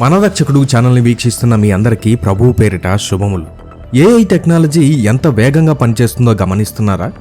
మనరక్షకుడు ఛానల్ని వీక్షిస్తున్న మీ అందరికీ ప్రభువు పేరిట శుభములు. ఏఐ టెక్నాలజీ ఎంత వేగంగా పనిచేస్తుందో గమనిస్తున్నారా?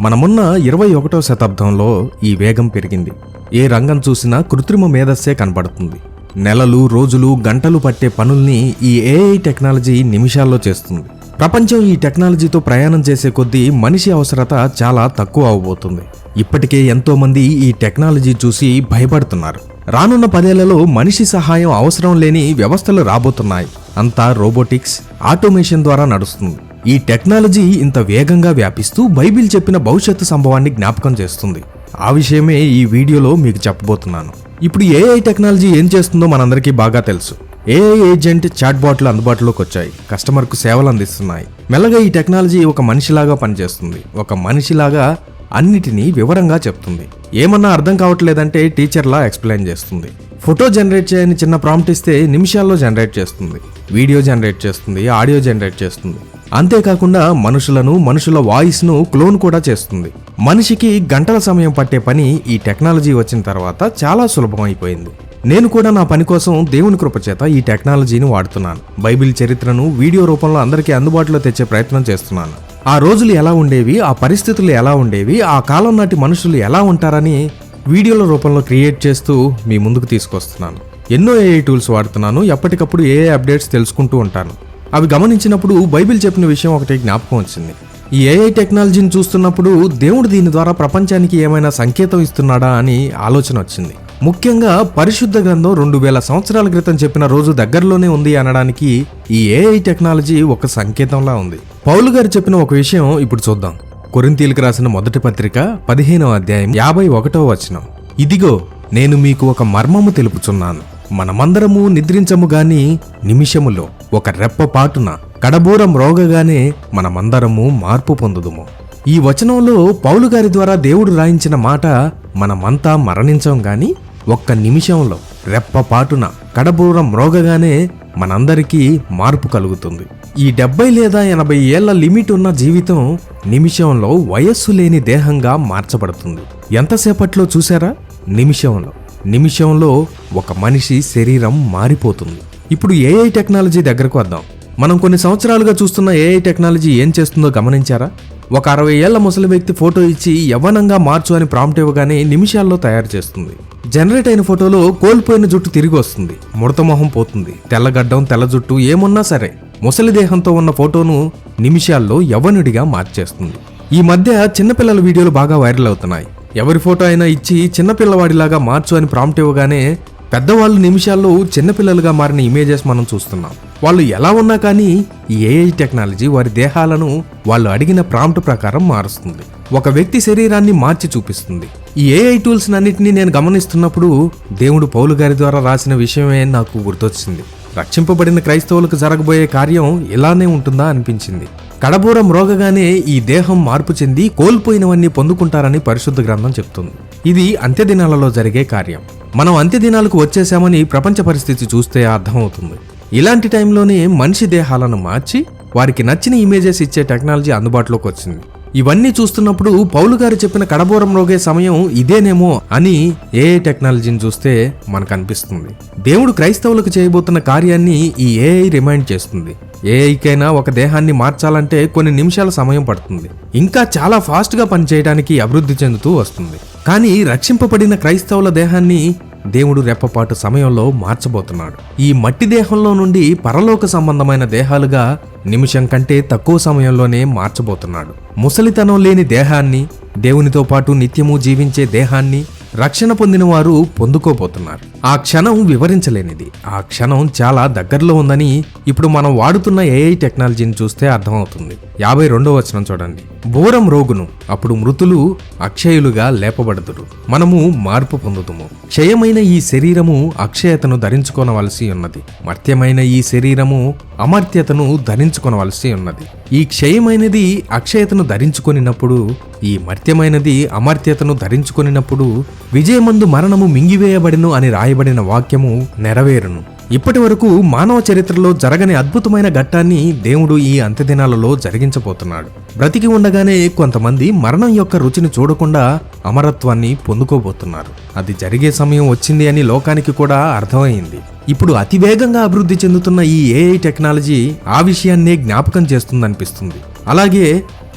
మనమున్న ఇరవై ఒకటో శతాబ్దంలో ఈ వేగం పెరిగింది. ఏ రంగం చూసినా కృత్రిమ మేధస్సే కనబడుతుంది. నెలలు రోజులు గంటలు పట్టే పనుల్ని ఈ ఏఐ టెక్నాలజీ నిమిషాల్లో చేస్తుంది. ప్రపంచం ఈ టెక్నాలజీతో ప్రయాణం చేసే కొద్దీ మనిషి అవసరత చాలా తక్కువ అవబోతుంది. ఇప్పటికే ఎంతోమంది ఈ టెక్నాలజీ చూసి భయపడుతున్నారు. రానున్న పదేళ్ళలో మనిషి సహాయం అవసరం లేని వ్యవస్థలు రాబోతున్నాయి. అంతా రోబోటిక్స్ ఆటోమేషన్ ద్వారా నడుస్తుంది. ఈ టెక్నాలజీ ఇంత వేగంగా వ్యాపిస్తూ బైబిల్ చెప్పిన భవిష్యత్తు సంభవాన్ని జ్ఞాపకం చేస్తుంది. ఆ విషయమే ఈ వీడియోలో మీకు చెప్పబోతున్నాను. ఇప్పుడు ఏఐ టెక్నాలజీ ఏం చేస్తుందో మనందరికీ బాగా తెలుసు. ఏఐ ఏజెంట్ చాట్బాట్లు అందుబాటులోకి వచ్చాయి. కస్టమర్కు సేవలు అందిస్తున్నాయి. మెల్లగా ఈ టెక్నాలజీ ఒక మనిషిలాగా పనిచేస్తుంది. ఒక మనిషిలాగా అన్నిటినీ వివరంగా చెప్తుంది. ఏమన్నా అర్థం కావట్లేదంటే టీచర్లా ఎక్స్ప్లెయిన్ చేస్తుంది. ఫోటో జనరేట్ చేయని చిన్న ప్రాంప్ట్ ఇస్తే నిమిషాల్లో జనరేట్ చేస్తుంది. వీడియో జనరేట్ చేస్తుంది ఆడియో జనరేట్ చేస్తుంది. అంతేకాకుండా మనుషులను మనుషుల వాయిస్ను క్లోన్ కూడా చేస్తుంది. మనిషికి గంటల సమయం పట్టే పని ఈ టెక్నాలజీ వచ్చిన తర్వాత చాలా సులభం అయిపోయింది నేను కూడా నా పని కోసం దేవుని కృప చేత ఈ టెక్నాలజీని వాడుతున్నాను. బైబిల్ చరిత్రను వీడియో రూపంలో అందరికీ అందుబాటులో తెచ్చే ప్రయత్నం చేస్తున్నాను. ఆ రోజులు ఎలా ఉండేవి ఆ పరిస్థితులు ఎలా ఉండేవి ఆ కాలం నాటి మనుషులు ఎలా ఉంటారని వీడియోల రూపంలో క్రియేట్ చేస్తూ మీ ముందుకు తీసుకొస్తున్నాను. ఎన్నో ఏఐ టూల్స్ వాడుతున్నాను ఎప్పటికప్పుడు ఏఐ అప్డేట్స్ తెలుసుకుంటూ ఉంటాను. అవి గమనించినప్పుడు బైబిల్ చెప్పిన విషయం ఒకటి జ్ఞాపకం వచ్చింది. ఈ ఏఐ టెక్నాలజీని చూస్తున్నప్పుడు దేవుడు దీని ద్వారా ప్రపంచానికి ఏమైనా సంకేతం ఇస్తున్నాడా అని ఆలోచన వచ్చింది. ముఖ్యంగా పరిశుద్ధ గ్రంథం రెండు వేల సంవత్సరాల క్రితం చెప్పిన రోజు దగ్గరలోనే ఉంది అనడానికి ఈ ఏఐ టెక్నాలజీ ఒక సంకేతంలా ఉంది. పౌలు గారు చెప్పిన ఒక విషయం ఇప్పుడు చూద్దాం. కొరింతీలకు రాసిన మొదటి పత్రిక పదిహేనవ అధ్యాయం యాభై ఒకటో వచనం. ఇదిగో నేను మీకు ఒక మర్మము తెలుపుచున్నాను. మనమందరము నిద్రించము గాని నిమిషములో ఒక రెప్పపాటున కడబూరం రోగగానే మనమందరము మార్పు పొందుదుము. ఈ వచనంలో పౌలు గారి ద్వారా దేవుడు రాయించిన మాట మనమంతా మరణించం గాని ఒక్క నిమిషంలో రెప్పపాటున కడబూరం మ్రోగగానే మనందరికీ మార్పు కలుగుతుంది. ఈ డెబ్బై లేదా ఎనభై ఏళ్ళ లిమిట్ ఉన్న జీవితం నిమిషంలో వయస్సు లేని దేహంగా మార్చబడుతుంది. ఎంతసేపట్లో చూసారా? నిమిషంలో. నిమిషంలో ఒక మనిషి శరీరం మారిపోతుంది. ఇప్పుడు ఏఐ టెక్నాలజీ దగ్గరకు వద్దాం. మనం కొన్ని సంవత్సరాలుగా చూస్తున్న ఏఐ టెక్నాలజీ ఏం చేస్తుందో గమనించారా? ఒక అరవై ఏళ్ళ ముసలి వ్యక్తి ఫోటో ఇచ్చి యవ్వనంగా మార్చు అని ప్రాంప్ట్ ఇవ్వగానే నిమిషాల్లో తయారు చేస్తుంది. జనరేట్ అయిన ఫోటోలో కోల్పోయిన జుట్టు తిరిగి వస్తుంది. ముడత మొహం పోతుంది. తెల్లగడ్డం తెల్ల జుట్టు ఏమున్నా సరే. ముసలి దేహంతో ఉన్న ఫోటోను నిమిషాల్లో యవ్వనుడిగా మార్చేస్తుంది. ఈ మధ్య చిన్నపిల్లల వీడియోలు బాగా వైరల్ అవుతున్నాయి. ఎవరి ఫోటో అయినా ఇచ్చి చిన్నపిల్లవాడిలాగా మార్చు అని ప్రాంప్ట్ ఇవ్వగానే పెద్దవాళ్ళు నిమిషాల్లో చిన్నపిల్లలుగా మారిన ఇమేజెస్ మనం చూస్తున్నాం. వాళ్ళు ఎలా ఉన్నా కానీ ఈ ఏఐ టెక్నాలజీ వారి దేహాలను వాళ్ళు అడిగిన ప్రాంప్ట్ ప్రకారం మారుస్తుంది. ఒక వ్యక్తి శరీరాన్ని మార్చి చూపిస్తుంది. ఈ ఏఐ టూల్స్ అన్నింటినీ నేను గమనిస్తున్నప్పుడు దేవుడు పౌలు గారి ద్వారా రాసిన విషయమే నాకు గుర్తొచ్చింది. రక్షింపబడిన క్రైస్తవులకు జరగబోయే కార్యం ఇలానే ఉంటుందా అనిపించింది. కడబూరం రోగగానే ఈ దేహం మార్పు చెంది కోల్పోయినవన్నీ పొందుకుంటారని పరిశుద్ధ గ్రంథం చెప్తుంది. ఇది అంత్యదినాలలో జరిగే కార్యం. మనం అంత్యదినాలకు వచ్చేసామని ప్రపంచ పరిస్థితి చూస్తే అర్థమవుతుంది. ఇలాంటి టైంలోనే మనిషి దేహాలను మార్చి వారికి నచ్చిన ఇమేజెస్ ఇచ్చే టెక్నాలజీ అందుబాటులోకి వచ్చింది. ఇవన్నీ చూస్తున్నప్పుడు పౌలు గారు చెప్పిన కడబోరం రోగే సమయం ఇదేనేమో అని ఏఐ టెక్నాలజీని చూస్తే మనకు అనిపిస్తుంది దేవుడు క్రైస్తవులకు చేయబోతున్న కార్యాన్ని ఈ ఏఐ రిమైండ్ చేస్తుంది. ఏఐకైనా ఒక దేహాన్ని మార్చాలంటే కొన్ని నిమిషాల సమయం పడుతుంది. ఇంకా చాలా ఫాస్ట్గా పనిచేయడానికి అభివృద్ధి చెందుతూ వస్తుంది. కానీ రక్షింపబడిన క్రైస్తవుల దేహాన్ని దేవుడు రెప్పపాటు సమయంలో మార్చబోతున్నాడు. ఈ మట్టి దేహంలో నుండి పరలోక సంబంధమైన దేహాలుగా నిమిషం కంటే తక్కువ సమయంలోనే మార్చబోతున్నాడు. ముసలితనం లేని దేహాన్ని దేవునితో పాటు నిత్యము జీవించే దేహాన్ని రక్షణ పొందిన వారు పొందుకోబోతున్నారు. ఆ క్షణం వివరించలేనిది. ఆ క్షణం చాలా దగ్గరలో ఉందని ఇప్పుడు మనం వాడుతున్న ఏఐ టెక్నాలజీని చూస్తే అర్థమవుతుంది. యాభై రెండో వచనం చూడండి. బోరం రోగును అప్పుడు మృతులు అక్షయులుగా లేపబడదురు. మనము మార్పు పొందుతుము క్షయమైన ఈ శరీరము అక్షయతను ధరించుకోనవలసి ఉన్నది. మర్త్యమైన ఈ శరీరము అమర్త్యతను ధరించుకొనవలసి ఉన్నది. ఈ క్షయమైనది అక్షయతను ధరించుకొనినప్పుడు ఈ మర్త్యమైనది అమర్త్యతను ధరించుకొనినప్పుడు విజయమందు మరణము మింగివేయబడిను అని రాయబడిన వాక్యము నెరవేరును. ఇప్పటి వరకు మానవ చరిత్రలో జరగని అద్భుతమైన ఘట్టాన్ని దేవుడు ఈ అంత్యదినాలలో జరిగించబోతున్నాడు. బ్రతికి ఉండగానే కొంతమంది మరణం యొక్క రుచిని చూడకుండా అమరత్వాన్ని పొందుకోబోతున్నారు. అది జరిగే సమయం వచ్చింది అని లోకానికి కూడా అర్థమైంది. ఇప్పుడు అతివేగంగా అభివృద్ధి చెందుతున్న ఈ ఏఐ టెక్నాలజీ ఆ విషయాన్నే జ్ఞాపకం చేస్తుందనిపిస్తుంది. అలాగే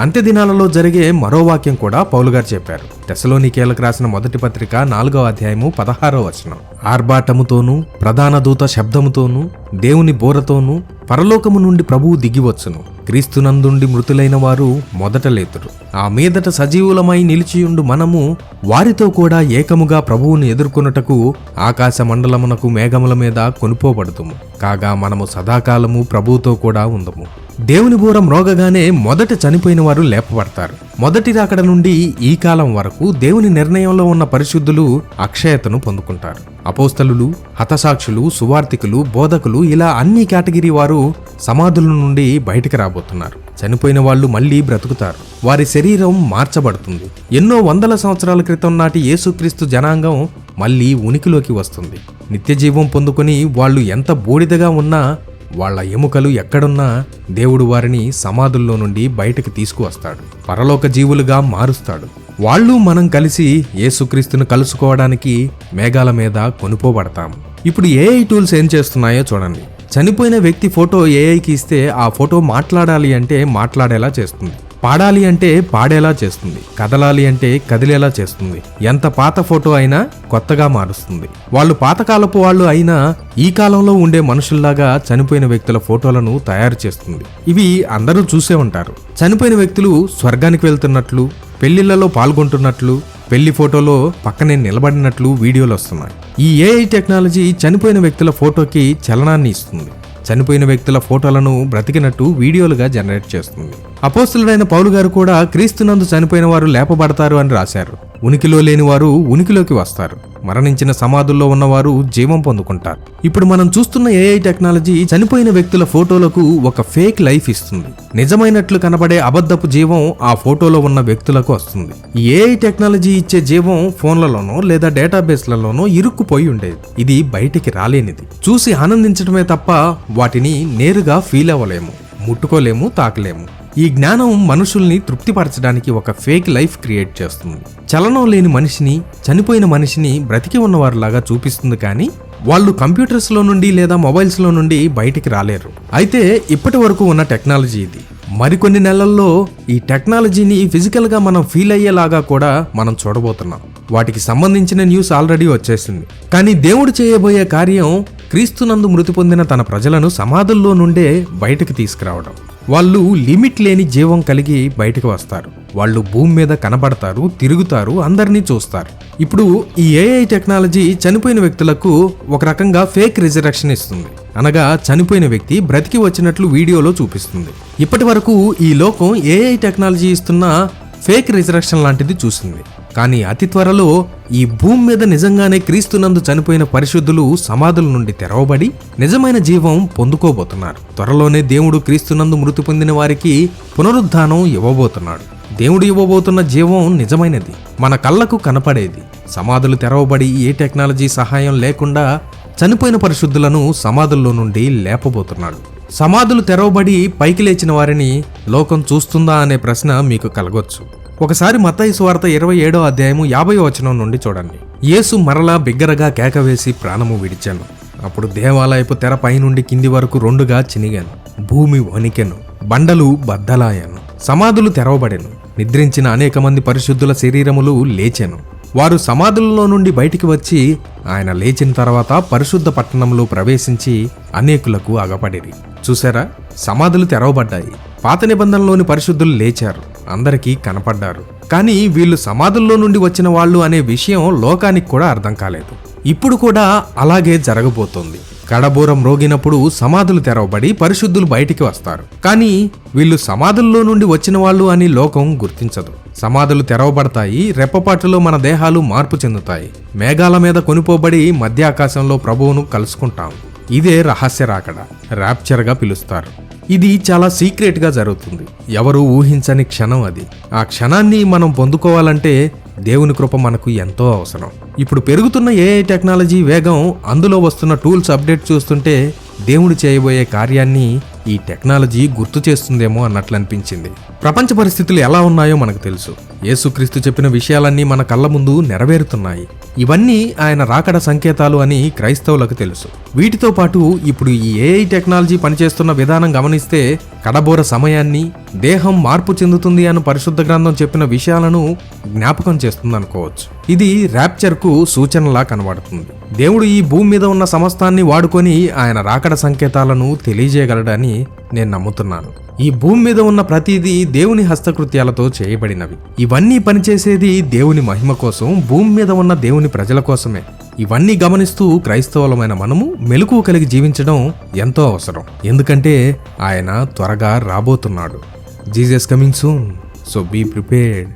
అంత్యదినాలలో జరిగే మరో వాక్యం కూడా పౌలు గారు చెప్పారు. తెసలోనికేలకు రాసిన మొదటి పత్రిక నాలుగవ అధ్యాయము పదహారో వచనం. ఆర్భాటముతోనూ ప్రధాన దూత శబ్దముతోనూ దేవుని బోరతోనూ పరలోకము నుండి ప్రభువు దిగివచ్చును. క్రీస్తునందుండి మృతులైన వారు మొదట లేతురు. ఆ మీదట సజీవులమై నిలిచియుండు మనము వారితో కూడా ఏకముగా ప్రభువును ఎదుర్కొనుటకు ఆకాశ మండలమునకు మేఘముల మీద కొనుపోబడుతుము కాగా మనము సదాకాలము ప్రభువుతో కూడా ఉందము. దేవుని బూర మ్రోగగానే మొదట చనిపోయిన వారు లేపబడతారు. మొదటి రాకడ నుండి ఈ కాలం వరకు దేవుని నిర్ణయంలో ఉన్న పరిశుద్ధులు అక్షయతను పొందుకుంటారు. అపోస్తలులు హతసాక్షులు సువార్థికులు బోధకులు ఇలా అన్ని కేటగిరీ వారు సమాధుల నుండి బయటికి రాబోతున్నారు. చనిపోయిన వాళ్ళు మళ్ళీ బ్రతుకుతారు. వారి శరీరం మార్చబడుతుంది. ఎన్నో వందల సంవత్సరాల క్రితం నాటి యేసుక్రీస్తు జనాంగం మళ్ళీ ఉనికిలోకి వస్తుంది. నిత్యజీవం పొందుకుని పొందుకొని వాళ్ళు ఎంత బూడిదగా ఉన్నా వాళ్ళ ఎముకలు ఎక్కడున్నా దేవుడు వారిని సమాధుల్లో నుండి బయటకు తీసుకువస్తాడు. పరలోక జీవులుగా మారుస్తాడు. వాళ్ళు మనం కలిసి యేసుక్రీస్తును కలుసుకోవడానికి మేఘాల మీద కొనుపోబడతాం ఇప్పుడు ఏఐ టూల్స్ ఏం చేస్తున్నాయో చూడండి. చనిపోయిన వ్యక్తి ఫోటో ఏఐకి ఇస్తే ఆ ఫోటో మాట్లాడాలి అంటే మాట్లాడేలా చేస్తుంది. పాడాలి అంటే పాడేలా చేస్తుంది కదలాలి అంటే కదిలేలా చేస్తుంది. ఎంత పాత ఫోటో అయినా కొత్తగా మారుస్తుంది. వాళ్ళు పాతకాలపు వాళ్ళు అయినా ఈ కాలంలో ఉండే మనుషుల్లాగా చనిపోయిన వ్యక్తుల ఫోటోలను తయారు చేస్తుంది. ఇవి అందరూ చూసే ఉంటారు. చనిపోయిన వ్యక్తులు స్వర్గానికి వెళ్తున్నట్లు పెళ్ళిళ్ళలో పాల్గొంటున్నట్లు పెళ్ళి ఫోటోలో పక్కనే నిలబడినట్లు వీడియోలు వస్తున్నాయి. ఈ ఏఐ టెక్నాలజీ చనిపోయిన వ్యక్తుల ఫోటోకి చలనాన్ని ఇస్తుంది. చనిపోయిన వ్యక్తుల ఫోటోలను బ్రతికినట్టు వీడియోలుగా జనరేట్ చేస్తుంది. అపోస్తులుడైన పౌలు గారు కూడా క్రీస్తునందు చనిపోయిన వారు లేపబడతారు అని రాశారు. ఉనికిలో లేని వారు ఉనికిలోకి వస్తారు. మరణించిన సమాధుల్లో ఉన్నవారు జీవం పొందుకుంటారు. ఇప్పుడు మనం చూస్తున్న ఏఐ టెక్నాలజీ చనిపోయిన వ్యక్తుల ఫోటోలకు ఒక ఫేక్ లైఫ్ ఇస్తుంది. నిజమైనట్లు కనబడే అబద్ధపు జీవం ఆ ఫోటోలో ఉన్న వ్యక్తులకు వస్తుంది. ఈ ఏఐ టెక్నాలజీ ఇచ్చే జీవం ఫోన్లలోనో లేదా డేటాబేస్లలోనో ఇరుక్కుపోయి ఉండేది. ఇది బయటికి రాలేనిది. చూసి ఆనందించడమే తప్ప వాటిని నేరుగా ఫీల్ అవ్వలేము ముట్టుకోలేము తాకలేము. ఈ జ్ఞానం మనుషుల్ని తృప్తిపరచడానికి ఒక ఫేక్ లైఫ్ క్రియేట్ చేస్తుంది. చలనం లేని మనిషిని చనిపోయిన మనిషిని బ్రతికి ఉన్నవారిలాగా చూపిస్తుంది కానీ వాళ్ళు కంప్యూటర్స్లో నుండి లేదా మొబైల్స్లో నుండి బయటికి రాలేరు. అయితే ఇప్పటి వరకు ఉన్న టెక్నాలజీ ఇది. మరికొన్ని నెలల్లో ఈ టెక్నాలజీని ఫిజికల్గా మనం ఫీల్ అయ్యేలాగా కూడా మనం చూడబోతున్నాం. వాటికి సంబంధించిన న్యూస్ ఆల్రెడీ వచ్చేసింది. కానీ దేవుడు చేయబోయే కార్యం క్రీస్తునందు మృతి పొందిన తన ప్రజలను సమాధుల్లో నుండే బయటకు తీసుకురావడం. వాళ్ళు లిమిట్ లేని జీవం కలిగి బయటకు వస్తారు. వాళ్ళు భూమి మీద కనబడతారు తిరుగుతారు అందరినీ చూస్తారు. ఇప్పుడు ఈ ఏఐ టెక్నాలజీ చనిపోయిన వ్యక్తులకు ఒక రకంగా ఫేక్ రిజరక్షన్ ఇస్తుంది. అనగా చనిపోయిన వ్యక్తి బ్రతికి వచ్చినట్లు వీడియోలో చూపిస్తుంది. ఇప్పటి వరకు ఈ లోకం ఏఐ టెక్నాలజీ ఇస్తున్న ఫేక్ రిజరక్షన్ లాంటిది చూసింది. కానీ అతి త్వరలో ఈ భూమి మీద నిజంగానే క్రీస్తునందు చనిపోయిన పరిశుద్ధులు సమాధుల నుండి తెరవబడి నిజమైన జీవం పొందుకోబోతున్నారు. త్వరలోనే దేవుడు క్రీస్తునందు మృతి పొందిన వారికి పునరుద్ధానం ఇవ్వబోతున్నాడు. దేవుడు ఇవ్వబోతున్న జీవం నిజమైనది మన కళ్ళకు కనపడేది. సమాధులు తెరవబడి ఏ టెక్నాలజీ సహాయం లేకుండా చనిపోయిన పరిశుద్ధులను సమాధుల్లో నుండి లేపబోతున్నాడు. సమాధులు తెరవబడి పైకి లేచిన వారిని లోకం చూస్తుందా అనే ప్రశ్న మీకు కలగొచ్చు. ఒకసారి మత్తయి సువార్త ఇరవై ఏడో అధ్యాయము యాభై వచనం నుండి చూడండి. యేసు మరలా బిగ్గరగా కేక వేసి ప్రాణము విడిచాను. అప్పుడు దేవాలయపు తెర పైనుండి కింది వరకు రెండుగా చినిగాను. భూమి వణికెను. బండలు బద్దలాయను. సమాధులు తెరవబడెను. నిద్రించిన అనేక మంది పరిశుద్ధుల శరీరములు లేచెను. వారు సమాధులలో నుండి బయటికి వచ్చి ఆయన లేచిన తర్వాత పరిశుద్ధ పట్టణంలో ప్రవేశించి అనేకులకు అగపడిరి. చూసారా సమాధులు తెరవబడ్డాయి. పాత నిబంధనలోని పరిశుద్ధులు లేచారు. అందరికీ కనపడ్డారు. కానీ వీళ్ళు సమాధుల్లో నుండి వచ్చిన వాళ్ళు అనే విషయం లోకానికి కూడా అర్థం కాలేదు. ఇప్పుడు కూడా అలాగే జరగబోతోంది. కడబూరం రోగినప్పుడు సమాధులు తెరవబడి పరిశుద్ధులు బయటికి వస్తారు. కానీ వీళ్ళు సమాధుల్లో నుండి వచ్చిన వాళ్ళు అని లోకం గుర్తించదు. సమాధులు తెరవబడతాయి రెప్పపాటులో మన దేహాలు మార్పు చెందుతాయి. మేఘాల మీద కొనుపోబడి మధ్య ఆకాశంలో ప్రభువును కలుసుకుంటాం. ఇదే రహస్య రాకడ. ర్యాప్చర్గా పిలుస్తారు. ఇది చాలా సీక్రెట్గా జరుగుతుంది. ఎవరు ఊహించని క్షణం అది. ఆ క్షణాన్ని మనం పొందుకోవాలంటే దేవుని కృప మనకు ఎంతో అవసరం. ఇప్పుడు పెరుగుతున్న ఏఐ టెక్నాలజీ వేగం అందులో వస్తున్న టూల్స్ అప్డేట్ చూస్తుంటే దేవుడు చేయబోయే కార్యాన్ని ఈ టెక్నాలజీ గుర్తు చేస్తుందేమో అన్నట్లు అనిపించింది. ప్రపంచ పరిస్థితులు ఎలా ఉన్నాయో మనకు తెలుసు. యేసుక్రీస్తు చెప్పిన విషయాలన్నీ మన కళ్ళ ముందు నెరవేరుతున్నాయి. ఇవన్నీ ఆయన రాకడ సంకేతాలు అని క్రైస్తవులకు తెలుసు. వీటితో పాటు ఇప్పుడు ఈ ఏఐ టెక్నాలజీ పనిచేస్తున్న విధానం గమనిస్తే కడబోర సమయాన్ని దేహం మార్పు చెందుతుంది అని పరిశుద్ధ గ్రంథం చెప్పిన విషయాలను జ్ఞాపకం చేస్తుంది అనుకోవచ్చు ఇది ర్యాప్చర్కు సూచనలా కనబడుతుంది. దేవుడు ఈ భూమి మీద ఉన్న సమస్తాన్ని వాడుకొని ఆయన రాకడ సంకేతాలను తెలియజేయగలడని నేను నమ్ముతున్నాను. ఈ భూమి మీద ఉన్న ప్రతిదీ దేవుని హస్తకృత్యాలతో చేయబడినవి. ఇవన్నీ పనిచేసేది దేవుని మహిమ కోసం భూమి మీద ఉన్న దేవుని ప్రజల కోసమే. ఇవన్నీ గమనిస్తూ క్రైస్తవులమైన మనము మెలకువ కలిగి జీవించడం ఎంతో అవసరం. ఎందుకంటే ఆయన త్వరగా రాబోతున్నాడు. Jesus coming soon. So be prepared.